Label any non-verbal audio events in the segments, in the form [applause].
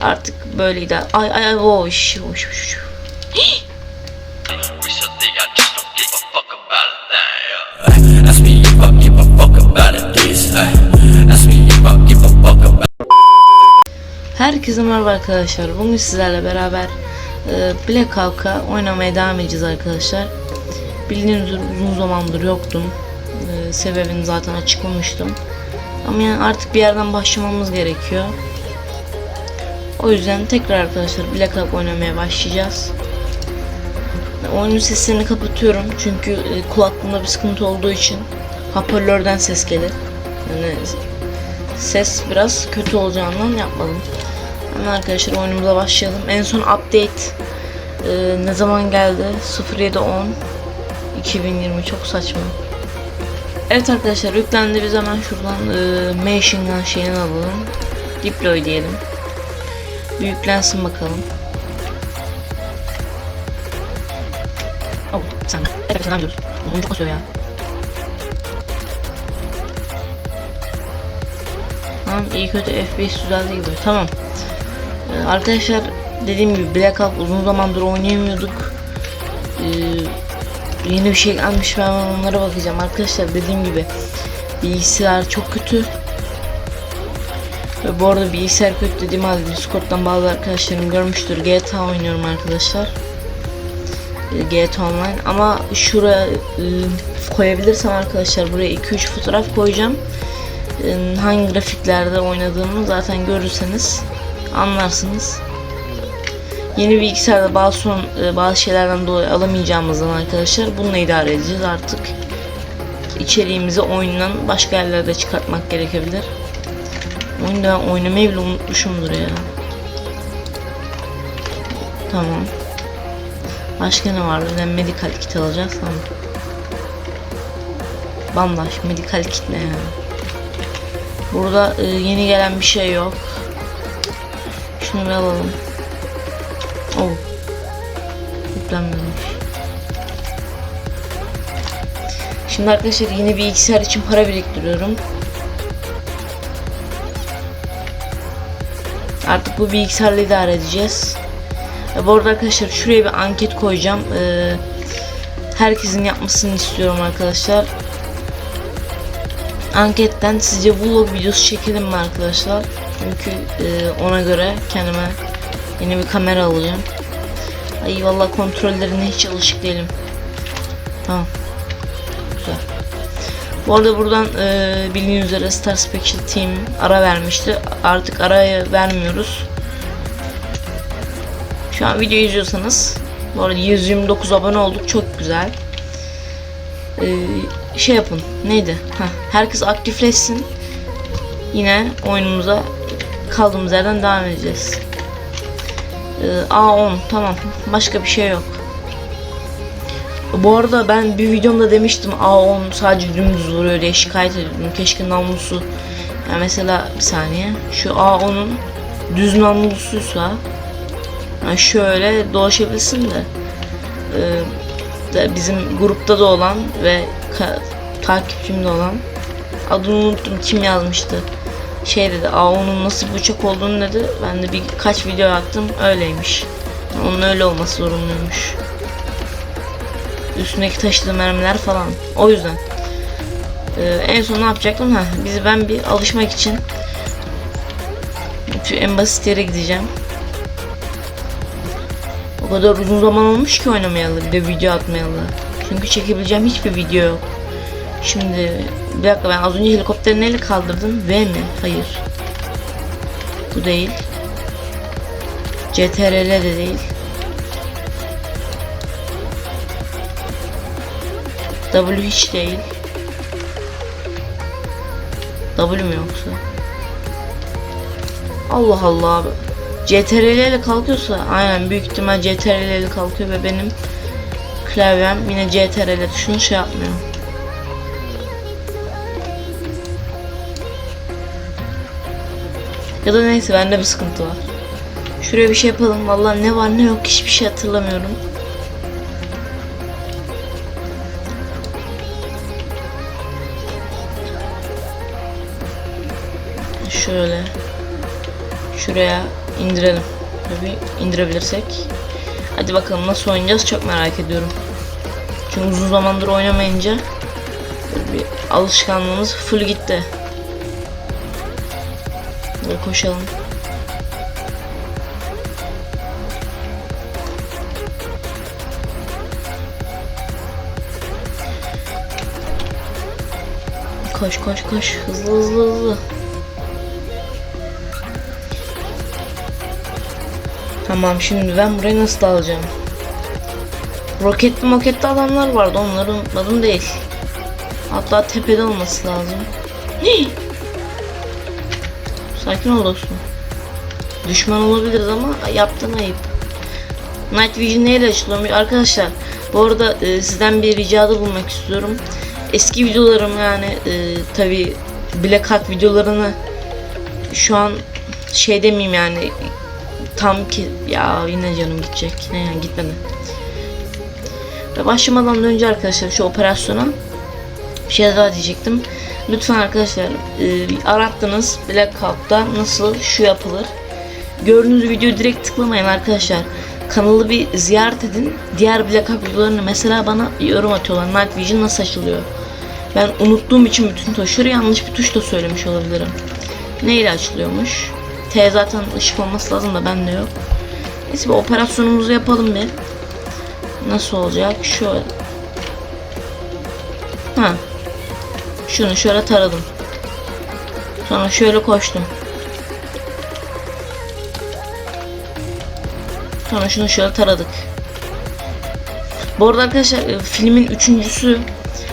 Artık böyleydi. Ay ay ay oş oş oş. Recently, I just don't give a fuck about a thing. Ask me if I give a fuck about it, this. Ask me if I give a fuck about Herkese merhaba arkadaşlar. Bugün sizlerle beraber e, Black Hawk'a oynamaya devam edeceğiz arkadaşlar. Bildiğiniz üzere uzun zamandır yoktum. E, sebebini zaten açıklamıştım. Ama yani artık bir yerden başlamamız gerekiyor. O yüzden tekrar arkadaşlar Black Hawk oynamaya başlayacağız. Oyunun seslerini kapatıyorum çünkü e, kulaklığımda bir sıkıntı olduğu için hoparlörden ses gelir. Yani ses biraz kötü olacağından yapmadım. Hemen arkadaşlar oyunumuza başlayalım. En son update e, ne zaman geldi? 0710 2020 çok saçma. Evet arkadaşlar yüklendi biz hemen şuradan e, Machine Gun şeyini alalım. Deploy diyelim. Bir yüklensin bakalım. Oh sen. Evet sen gidiyoruz. Oyun çok basıyor ya. Tamam iyi kötü FPS düzeldi gibi. Tamam. Ee, arkadaşlar dediğim gibi Black Ops uzun zamandır oynayamıyorduk. Ee, yeni bir şey gelmiş ben onlara bakacağım. Arkadaşlar dediğim gibi bilgisayar çok kötü. Ve bu arada bilgisayar kötü dediğim halde Discord'dan bazı arkadaşlarım görmüştür. GTA oynuyorum arkadaşlar. Ee, GTA Online ama şuraya e, koyabilirsem arkadaşlar buraya 2-3 fotoğraf koyacağım e, hangi grafiklerde oynadığımı zaten görürseniz anlarsınız. Yeni bilgisayarda bazı son e, bazı şeylerden dolayı alamayacağımızdan arkadaşlar bununla idare edeceğiz artık. İçeriğimizi oyundan başka yerlerde çıkartmak gerekebilir. Oyunda oynamayı bile unutmuşumdur ya. Tamam. Başka ne vardı? Ben medical kit alacağız tamam. Bandaj, medical kit ne ya? Burada e, yeni gelen bir şey yok. Şunu bir alalım. Oh. Yüklenmemiş. Şimdi arkadaşlar yeni bir bilgisayar için para biriktiriyorum. Artık bu bilgisayarla idare edeceğiz. E, bu arada arkadaşlar şuraya bir anket koyacağım. E, herkesin yapmasını istiyorum arkadaşlar anketten sizce vlog videosu çekelim mi arkadaşlar? Çünkü e, ona göre kendime yeni bir kamera alacağım. Ay vallahi kontrollerine hiç alışık değilim. Tamam. Bu arada buradan e, bildiğiniz üzere Star Special Team ara vermişti. Artık araya vermiyoruz. Şu an video izliyorsanız bu arada 129 abone olduk. Çok güzel. Ee, şey yapın. Neydi? Heh, herkes aktifleşsin. Yine oyunumuza kaldığımız yerden devam edeceğiz. Ee, A10 tamam. Başka bir şey yok. Bu arada ben bir videomda demiştim A10 sadece dümdüz vuruyor diye şikayet ediyordum. Keşke namlusu yani mesela bir saniye şu A10'un düz namlusuysa yani şöyle dolaşabilsin de. Ee, bizim grupta da olan ve takipçimde olan adını unuttum kim yazmıştı? Şey dedi aa onun nasıl bir uçak olduğunu dedi. Ben de birkaç video attım öyleymiş. Yani onun öyle olması zorunluymuş üstündeki taşıdığı mermiler falan o yüzden ee, en son ne yapacaktım ha bizi ben bir alışmak için şu en basit yere gideceğim o kadar uzun zaman olmuş ki oynamayalı bir de video atmayalı. Çünkü çekebileceğim hiçbir video yok. Şimdi bir dakika ben az önce helikopteri neyle kaldırdım? V mi? Hayır. Bu değil. CTRL de değil. W hiç değil. W mu yoksa? Allah Allah abi. CTRL ile kalkıyorsa aynen büyük ihtimal CTRL ile kalkıyor ve benim klavyem yine CTRL tuşunu şey yapmıyor. Ya da neyse bende bir sıkıntı var. Şuraya bir şey yapalım. Vallahi ne var ne yok hiçbir şey hatırlamıyorum. Şöyle. Şuraya indirelim. Tabii indirebilirsek. Hadi bakalım nasıl oynayacağız çok merak ediyorum. Çünkü uzun zamandır oynamayınca bir alışkanlığımız full gitti. Böyle koşalım. Koş koş koş hızlı hızlı hızlı. Tamam şimdi ben burayı nasıl alacağım? Roketli moketli adamlar vardı onları unutmadım değil. Hatta tepede olması lazım. Ne? Sakin ol dostum. Düşman olabiliriz ama yaptığın ayıp. Night Vision neyle açılıyor? Arkadaşlar bu arada e, sizden bir ricada bulunmak istiyorum. Eski videolarım yani e, tabi Black Hat videolarını şu an şey demeyeyim yani tam ki ya yine canım gidecek. Ne yani gitmedi. Ve başlamadan önce arkadaşlar şu operasyona bir şey daha diyecektim. Lütfen arkadaşlar e, arattınız Black Hat'ta nasıl şu yapılır. Gördüğünüz videoyu direkt tıklamayın arkadaşlar. Kanalı bir ziyaret edin. Diğer Black Hat videolarını mesela bana yorum atıyorlar. Night Vision nasıl açılıyor? Ben unuttuğum için bütün tuşları yanlış bir tuş da söylemiş olabilirim. Neyle açılıyormuş? T zaten ışık olması lazım da bende yok. Neyse bir operasyonumuzu yapalım bir. Nasıl olacak? Şöyle. Ha. Şunu şöyle taradım. Sonra şöyle koştum. Sonra şunu şöyle taradık. Bu arada arkadaşlar e, filmin üçüncüsü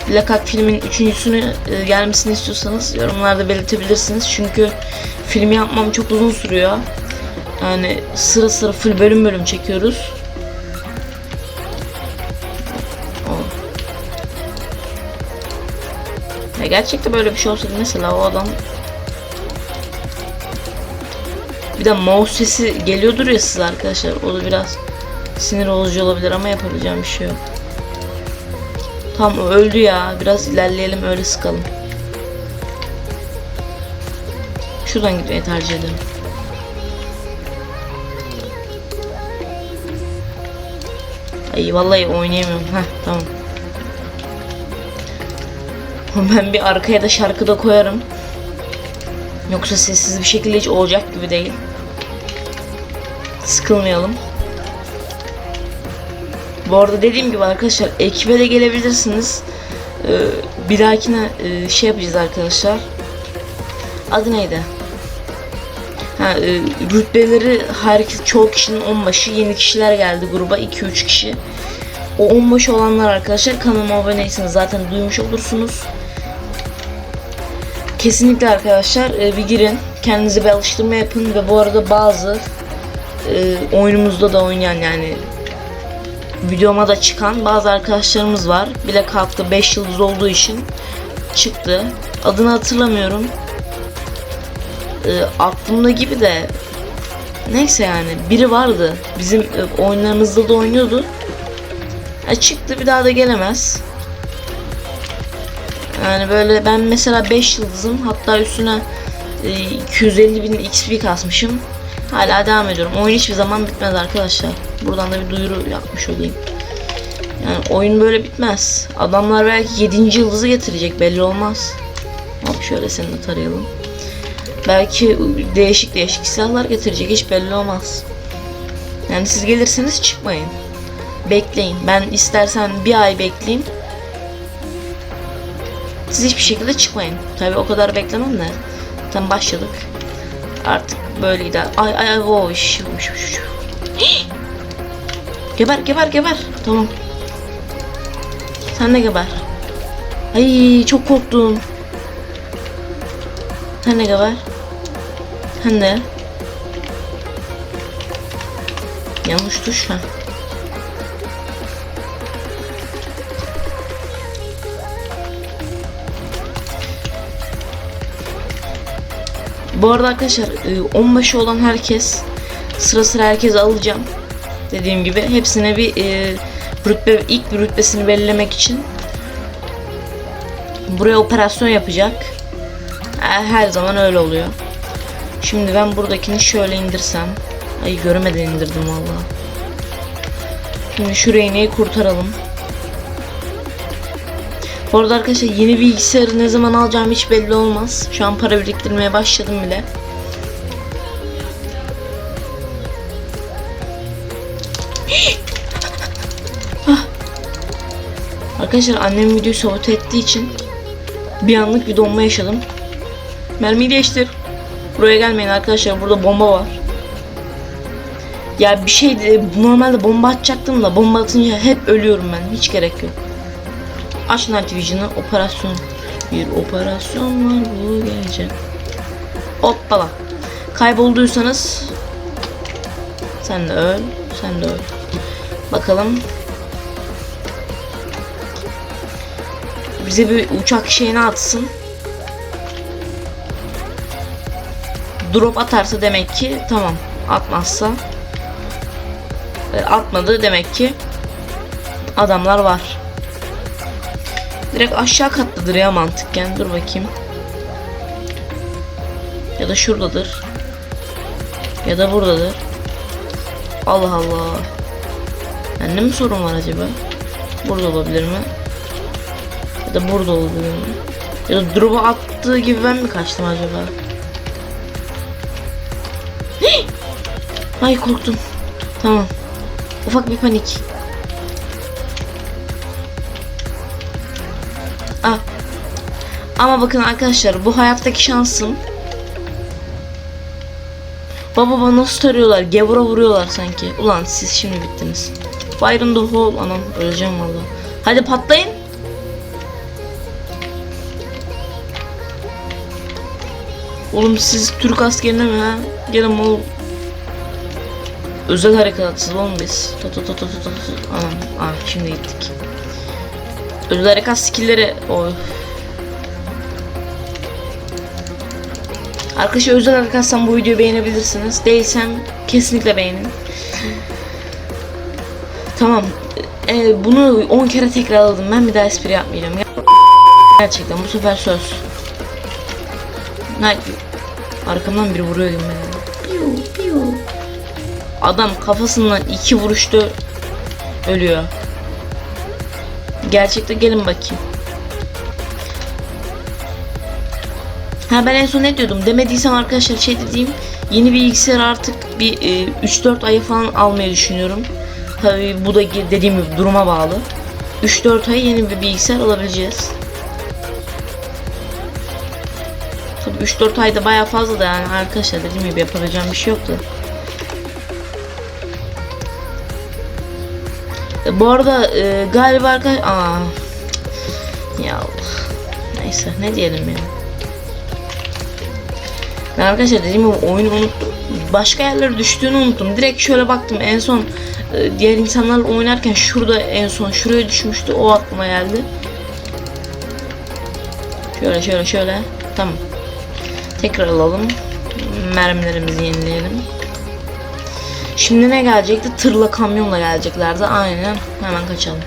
Lakak filmin üçüncüsünü e, gelmesini istiyorsanız yorumlarda belirtebilirsiniz. Çünkü filmi yapmam çok uzun sürüyor. Yani sıra sıra full bölüm bölüm çekiyoruz. Ya gerçekten böyle bir şey olsaydı mesela o adam bir de mouse sesi geliyordur ya size arkadaşlar. O da biraz sinir bozucu olabilir ama yapabileceğim bir şey yok. Tam öldü ya. Biraz ilerleyelim öyle sıkalım. Şuradan gitmeyi tercih ederim. Ay vallahi oynayamıyorum. Heh tamam. [laughs] Ben bir arkaya da şarkı da koyarım. Yoksa sessiz bir şekilde hiç olacak gibi değil. Sıkılmayalım. Bu arada dediğim gibi arkadaşlar ekibe de gelebilirsiniz. Ee, bir dahakine e, şey yapacağız arkadaşlar. Adı neydi? Ha, e, rütbeleri herkes çoğu kişinin onbaşı yeni kişiler geldi gruba 2-3 kişi. O onbaşı olanlar arkadaşlar kanalıma aboneyseniz zaten duymuş olursunuz. Kesinlikle arkadaşlar e, bir girin. Kendinize bir alıştırma yapın ve bu arada bazı e, oyunumuzda da oynayan yani videoma da çıkan bazı arkadaşlarımız var. Bile kalktı 5 yıldız olduğu için çıktı. Adını hatırlamıyorum. E, aklımda gibi de neyse yani biri vardı. Bizim e, oyunlarımızda da oynuyordu. E, çıktı bir daha da gelemez. Yani böyle ben mesela 5 yıldızım hatta üstüne e, 250 bin XP kasmışım. Hala devam ediyorum. Oyun hiçbir zaman bitmez arkadaşlar. Buradan da bir duyuru yapmış olayım. Yani oyun böyle bitmez. Adamlar belki 7. yıldızı getirecek belli olmaz. Hop şöyle seni de tarayalım. Belki değişik değişik silahlar getirecek hiç belli olmaz. Yani siz gelirseniz çıkmayın. Bekleyin. Ben istersen bir ay bekleyeyim. Siz hiçbir şekilde çıkmayın. Tabi o kadar beklemem de. Tam başladık. Artık böyleydi. Ay ay ay o iş. Geber geber geber. Tamam. Sen de geber. Ay çok korktum. Sen de geber. Sen de. Yanlış tuş ha. Bu arada arkadaşlar e, onbaşı olan herkes sıra sıra herkese alacağım. Dediğim gibi hepsine bir e, rütbe ilk bir rütbesini belirlemek için buraya operasyon yapacak. Her zaman öyle oluyor. Şimdi ben buradakini şöyle indirsem Ay göremeden indirdim valla. Şimdi şu Reyna'yı kurtaralım. Bu arada arkadaşlar yeni bilgisayarı ne zaman alacağım hiç belli olmaz. Şu an para biriktirmeye başladım bile. [gasps] Ah. Arkadaşlar annem videoyu sabote ettiği için bir anlık bir donma yaşadım. Mermiyi değiştir. Buraya gelmeyin arkadaşlar burada bomba var. Ya bir şey de- normalde bomba atacaktım da bomba atınca hep ölüyorum ben. Hiç gerek yok. Aç Night operasyon. Bir operasyon var bu gece. Hoppala. Kaybolduysanız sen de öl, sen de öl. Bakalım. Bize bir uçak şeyini atsın. Drop atarsa demek ki tamam. Atmazsa e, atmadı demek ki adamlar var. Direkt aşağı kattadır ya mantıkken. Dur bakayım. Ya da şuradadır. Ya da buradadır. Allah Allah. Bende mi sorun var acaba? Burada olabilir mi? Ya da burada olabilir mi? Ya da drop'u attığı gibi ben mi kaçtım acaba? Ay korktum. Tamam. Ufak bir panik. Ah. Ama bakın arkadaşlar bu hayattaki şansım. Baba baba nasıl tarıyorlar? Gevura vuruyorlar sanki. Ulan siz şimdi bittiniz. Fire the hole. Anam öleceğim valla. Hadi patlayın. Oğlum siz Türk askerine mi ha? Gelin oğlum. Özel harekatsız oğlum biz. Tut tut tut tut tut. Anam. Ah şimdi gittik. Özel harekat skillleri. Oy. Arkadaşlar özel harekatsan bu videoyu beğenebilirsiniz. Değilsem kesinlikle beğenin. Tamam. Ee, bunu 10 kere tekrarladım. Ben bir daha espri yapmayacağım. Gerçekten bu sefer söz. Night Arkamdan biri vuruyor gibi. Adam kafasından iki vuruşta ölüyor. Gerçekte gelin bakayım. Ha ben en son ne diyordum demediysem arkadaşlar şey dediğim yeni bilgisayar artık bir e, 3-4 ayı falan almayı düşünüyorum. Tabii bu da dediğim gibi duruma bağlı. 3-4 ay yeni bir bilgisayar alabileceğiz. Tabii 3-4 ayda baya fazla da yani arkadaşlar dediğim gibi yapabileceğim bir şey yoktu. Bu arada e, galiba arkadaş... Ya. Neyse ne diyelim ya. Ben arkadaşlar dediğim gibi oyunu unuttum. Başka yerlere düştüğünü unuttum. Direkt şöyle baktım en son e, diğer insanlarla oynarken şurada en son şuraya düşmüştü. O aklıma geldi. Şöyle şöyle şöyle. Tamam. Tekrar alalım. Mermilerimizi yenileyelim. Şimdi ne gelecekti? Tırla kamyonla geleceklerdi. Aynen. Hemen kaçalım.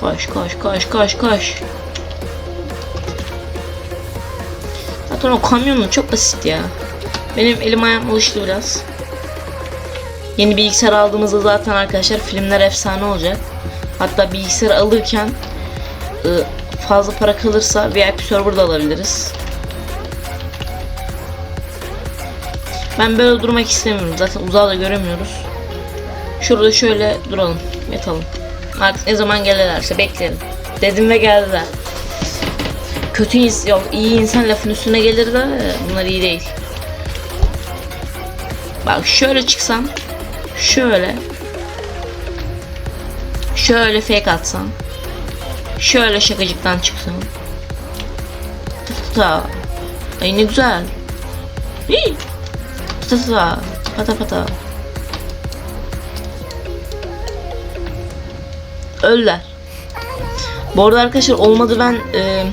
Koş koş koş koş koş. Zaten o kamyonlu çok basit ya. Benim elim ayağım alıştı biraz. Yeni bilgisayar aldığımızda zaten arkadaşlar filmler efsane olacak. Hatta bilgisayar alırken ı, fazla para kalırsa VIP serverda alabiliriz. Ben böyle durmak istemiyorum. Zaten uzağı da göremiyoruz. Şurada şöyle duralım. Yatalım. Artık ne zaman gelirlerse bekleyelim. Dedim ve geldiler. Kötü ins yok iyi insan lafın üstüne gelir de bunlar iyi değil. Bak şöyle çıksam şöyle şöyle fake atsam şöyle şakacıktan çıksam ta ay ne güzel. Ta ta pata pata. Öller. Bu arada arkadaşlar olmadı ben e,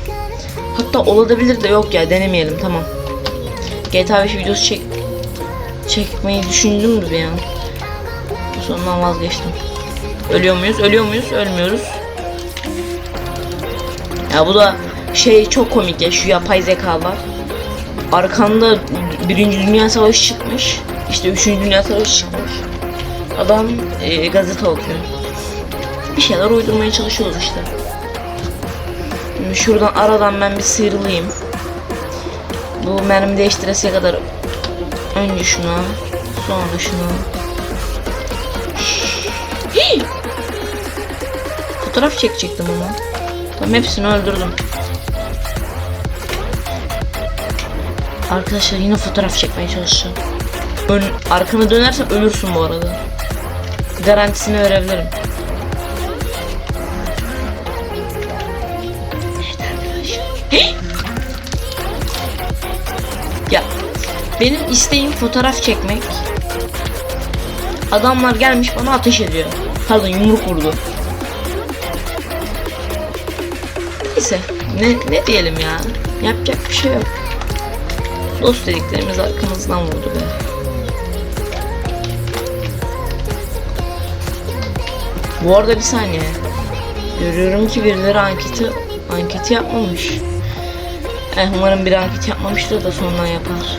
hatta olabilir de yok ya denemeyelim tamam. GTA 5 videosu çek çekmeyi düşündüm de bir an? Sonundan vazgeçtim. Ölüyor muyuz? Ölüyor muyuz? Ölmüyoruz. Ya bu da şey çok komik ya şu yapay zekalar arkanda birinci dünya savaşı çıkmış İşte 3. Dünya Savaşı çıkmış. Adam e, gazete okuyor. Bir şeyler uydurmaya çalışıyoruz işte. Şimdi şuradan aradan ben bir sıyrılayım. Bu mermi değiştiresiye kadar önce şuna, sonra şuna. Fotoğraf çekecektim ama. Tamam hepsini öldürdüm. Arkadaşlar yine fotoğraf çekmeye çalışacağım. Ön, arkanı dönersen ölürsün bu arada. Garantisini verebilirim. Evet! Ya benim isteğim fotoğraf çekmek. Adamlar gelmiş bana ateş ediyor. Pardon yumruk vurdu. Neyse ne, ne diyelim ya. Yapacak bir şey yok. Dost dediklerimiz arkamızdan vurdu be. Bu arada bir saniye. Görüyorum ki birileri anketi anketi yapmamış. Eh, umarım bir anket yapmamıştır da sonradan yapar.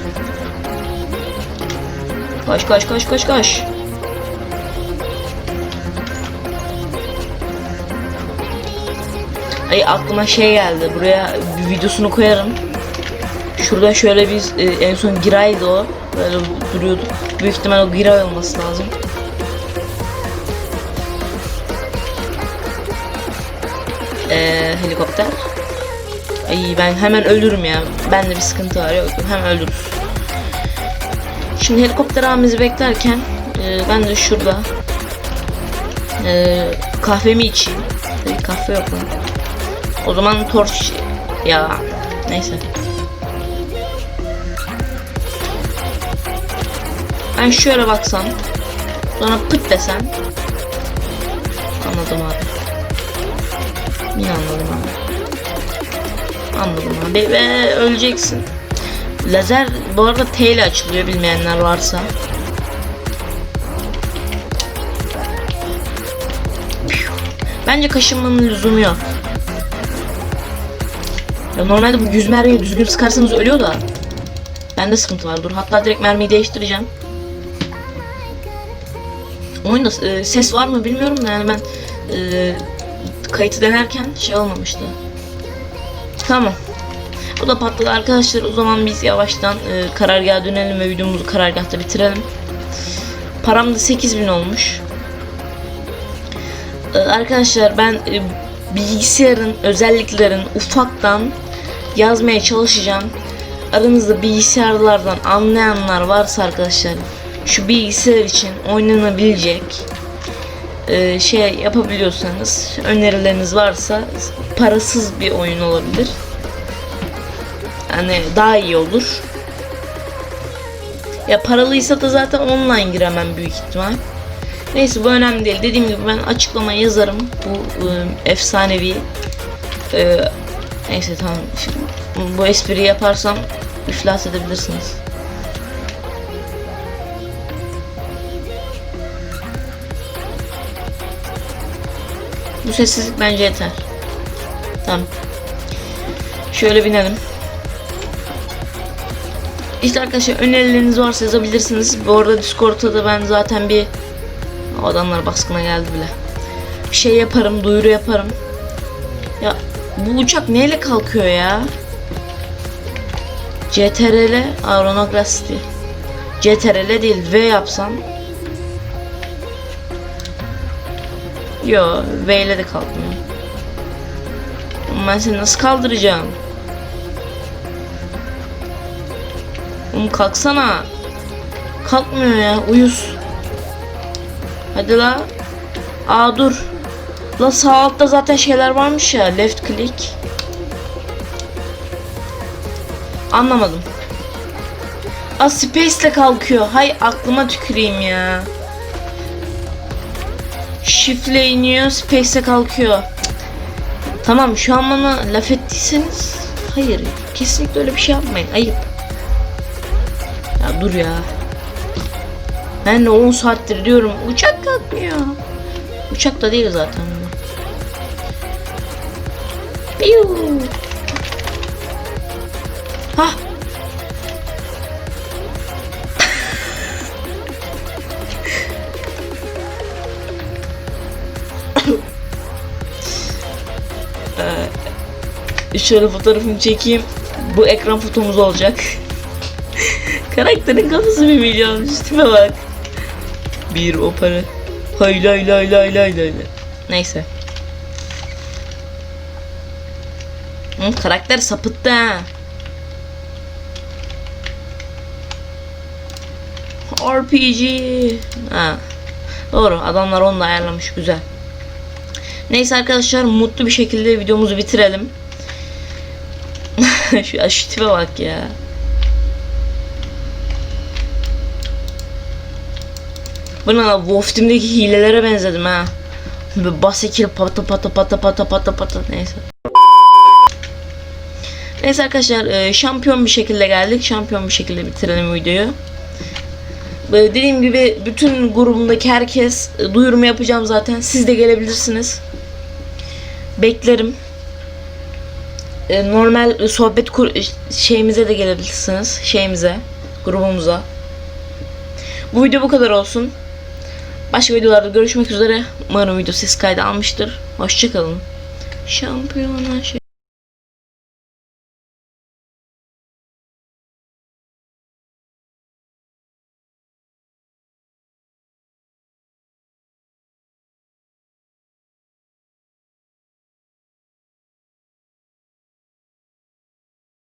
Koş koş koş koş koş. Ay aklıma şey geldi. Buraya bir videosunu koyarım. Şurada şöyle bir e, en son Giray'dı o. Böyle duruyordu. Büyük ihtimal o Giray olması lazım. Ee, helikopter. Ay ben hemen ölürüm ya. Bende bir sıkıntı var yok. Hemen ölürüz. Şimdi helikopter abimizi beklerken e, ben de şurada e, kahvemi içeyim. Tabii kahve yok lan. O zaman torç ya neyse. Ben şöyle baksam sonra pıt desem anladım abi. Yine anladım abi. Anladım abi ve öleceksin. Lazer bu arada T ile açılıyor bilmeyenler varsa. Bence kaşınmanın lüzumu yok. Ya normalde bu 100 mermiyi düzgün sıkarsanız ölüyor da. Bende sıkıntı var. Dur hatta direkt mermiyi değiştireceğim. Oyunda e, ses var mı bilmiyorum da yani ben e, kayıtı denerken şey olmamıştı. Tamam. Bu da patladı arkadaşlar. O zaman biz yavaştan e, karargaha dönelim ve videomuzu karargahta bitirelim. Param da 8000 olmuş. E, arkadaşlar ben e, bilgisayarın özelliklerini ufaktan yazmaya çalışacağım. Aranızda bilgisayarlardan anlayanlar varsa arkadaşlar şu bilgisayar için oynanabilecek e, şey yapabiliyorsanız önerileriniz varsa parasız bir oyun olabilir. Yani daha iyi olur. Ya paralıysa da zaten online giremem büyük ihtimal. Neyse bu önemli değil. Dediğim gibi ben açıklamaya yazarım. Bu e, efsanevi e, neyse tamam. Bu espriyi yaparsam iflas edebilirsiniz. Bu sessizlik bence yeter. Tamam. Şöyle binelim. İşte arkadaşlar önerileriniz varsa yazabilirsiniz. Bu arada Discord'da da ben zaten bir adamlar baskına geldi bile. Bir şey yaparım, duyuru yaparım. Ya bu uçak neyle kalkıyor ya? CTRL Aeronography. CTRL değil V yapsam. Yo V ile de kalkmıyor. Ben seni nasıl kaldıracağım? Oğlum kalksana. Kalkmıyor ya uyuz. Hadi la. Aa dur. La sağ altta zaten şeyler varmış ya. Left click. Anlamadım. Aa space ile kalkıyor. Hay aklıma tüküreyim ya. Shift ile iniyor, space ile kalkıyor. Tamam şu an bana laf ettiyseniz hayır kesinlikle öyle bir şey yapmayın. Ayıp. Ya dur ya. Ben de 10 saattir diyorum uçak kalkmıyor. Uçak da değil zaten. Piu. Hah. Şöyle fotoğrafımı çekeyim. Bu ekran fotomuz olacak. [laughs] Karakterin kafası bir milyon. Üstüme bak. Bir opera. Hay lay lay lay lay lay. Neyse. Hı, karakter sapıttı ha. RPG. Ha. Doğru. Adamlar onu da ayarlamış. Güzel. Neyse arkadaşlar mutlu bir şekilde videomuzu bitirelim. [laughs] şu, şu tipe bak ya. Bu ne lan? Wolf Team'deki hilelere benzedim ha. Böyle bas ikili pata pata pata pata pata pata neyse. Neyse arkadaşlar e, şampiyon bir şekilde geldik. Şampiyon bir şekilde bitirelim videoyu. Böyle dediğim gibi bütün grubumdaki herkes e, duyurumu yapacağım zaten. Siz de gelebilirsiniz. Beklerim. E, normal sohbet kur şeyimize de gelebilirsiniz. Şeyimize, grubumuza. Bu video bu kadar olsun. Başka videolarda görüşmek üzere. Umarım video ses kaydı almıştır. Hoşçakalın. Şampiyona şey.